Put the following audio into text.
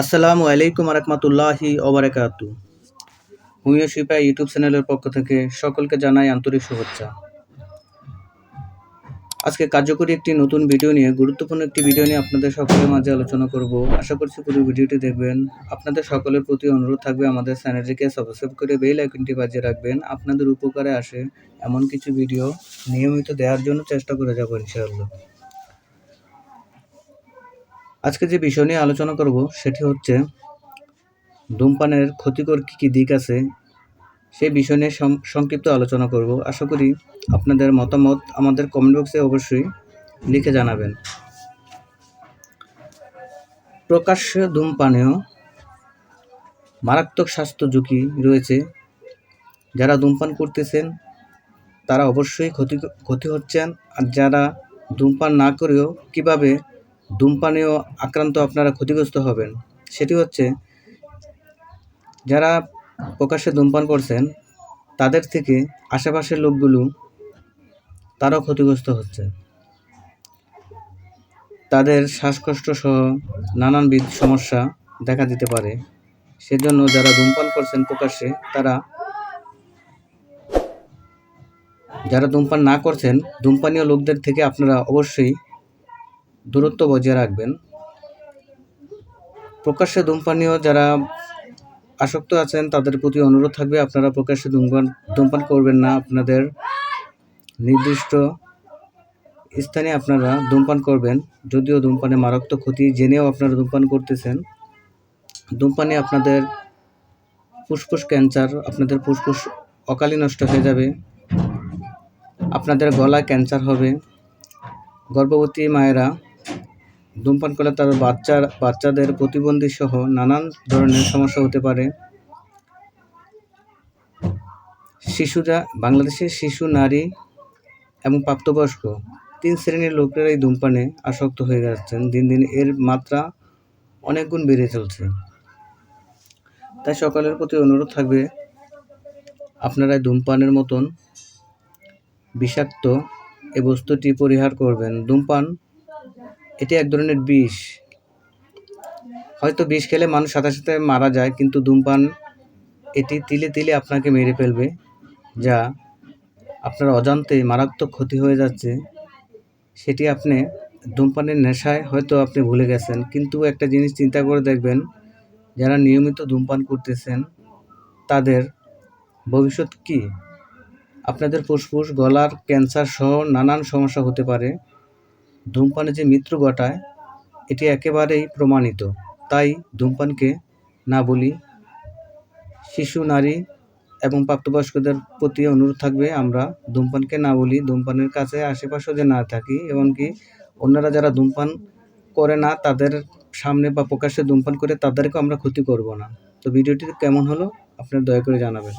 আসসালামু আলাইকুম রহমতুল্লাহি ওবরাকাতু হুমিও শিপা ইউটিউব চ্যানেলের পক্ষ থেকে সকলকে জানাই আন্তরিক শুভেচ্ছা। আজকে কার্যকরী একটি নতুন ভিডিও নিয়ে, গুরুত্বপূর্ণ একটি ভিডিও নিয়ে আপনাদের সকলের মাঝে আলোচনা করব। আশা করছি পুরো ভিডিওটি দেখবেন। আপনাদের সকলের প্রতি অনুরোধ থাকবে আমাদের চ্যানেলটিকে সাবস্ক্রাইব করে বেল আইকনটি বাজিয়ে রাখবেন। আপনাদের উপকারে আসে এমন কিছু ভিডিও নিয়মিত দেওয়ার জন্য চেষ্টা করে যাব ইনশাআল্লাহ। আজকে যে বিষয় নিয়ে আলোচনা করব সেটি হচ্ছে ধূমপানের ক্ষতিকর কী কী দিক আছে সেই বিষয় নিয়ে সংক্ষিপ্ত আলোচনা করব। আশা করি আপনাদের মতামত আমাদের কমেন্ট বক্সে অবশ্যই লিখে জানাবেন। প্রকাশ্য ধূমপানেও মারাত্মক স্বাস্থ্য ঝুঁকি রয়েছে। যারা ধূমপান করতেছেন, তারা অবশ্যই ক্ষতি ক্ষতি হচ্ছেন। আর যারা ধূমপান না করেও কীভাবে ধূমপানেও আক্রান্ত আপনারা ক্ষতিগ্রস্ত হবেন। সেটি হচ্ছে, যারা প্রকাশ্যে ধূমপান করছেন, তাদের থেকে আশেপাশের লোকগুলো তারাও ক্ষতিগ্রস্ত হচ্ছে। তাদের শ্বাসকষ্ট সহ নানানবিধ সমস্যা দেখা দিতে পারে। সেজন্য যারা ধূমপান করছেন প্রকাশ্যে, তারা, যারা ধূমপান না করছেন, ধূমপানীয় লোকদের থেকে আপনারা অবশ্যই দূরত্ব বজায় রাখবেন। প্রকাশ্যে ধূমপানীয় যারা আসক্ত আছেন, তাদের প্রতি অনুরোধ থাকবে, আপনারা প্রকাশ্যে ধূমপান ধূমপান করবেন না। আপনাদের নির্দিষ্ট স্থানে আপনারা ধূমপান করবেন। যদিও ধূমপানে মারাত্মক ক্ষতি, জেনেও আপনারা ধূমপান করতেছেন। ধূমপানে আপনাদের ফুসফুস ক্যান্সার, আপনাদের ফুসফুস অকালি নষ্ট হয়ে যাবে। আপনাদের গলা ক্যান্সার হবে। গর্ভবতী মায়েরা ধূমপান করলে তার বাচ্চার, বাচ্চাদের প্রতিবন্ধী সহ নানান ধরনের সমস্যা হতে পারে। শিশুরা, বাংলাদেশের শিশু, নারী এবং প্রাপ্তবয়স্ক তিন শ্রেণির লোকেরা এই ধূমপানে আসক্ত হয়ে যাচ্ছেন। দিন দিন এর মাত্রা অনেক গুণ বেড়ে চলছে। তাই সকালের প্রতি অনুরোধ থাকবে, আপনারা ধূমপানের মতন বিষাক্ত এই বস্তুটি পরিহার করবেন। ধূমপান এটি এক ধরনের বিষ। হয়তো বিষ খেলে মানুষ সাথে সাথে মারা যায়, কিন্তু ধূমপান এটি তিলে তিলে আপনাকে মেরে ফেলবে, যা আপনার অজান্তে মারাত্মক ক্ষতি হয়ে যাচ্ছে। সেটি আপনি ধূমপানের নেশায় হয়তো আপনি ভুলে গেছেন, কিন্তু একটা জিনিস চিন্তা করে দেখবেন, যারা নিয়মিত ধূমপান করতেছেন, তাদের ভবিষ্যৎ কি? আপনাদের ফুসফুস, গলার ক্যান্সার সহ নানান সমস্যা হতে পারে। ধূমপানে যে মৃত্যু ঘটায়, এটি একেবারেই প্রমাণিত। তাই ধূমপানকে না বলি শিশু, নারী এবং প্রাপ্তবয়স্কদের প্রতি অনুরোধ থাকবে আমরা ধূমপানকে না বলি, ধূমপানের কাছে আশেপাশে যে না থাকি, এমনকি অন্যরা যারা ধূমপান করে না, তাদের সামনে বা প্রকাশ্যে ধূমপান করে তাদেরকেও আমরা ক্ষতি করব না। তো ভিডিওটি কেমন হলো, আপনার দয়া করে জানাবেন।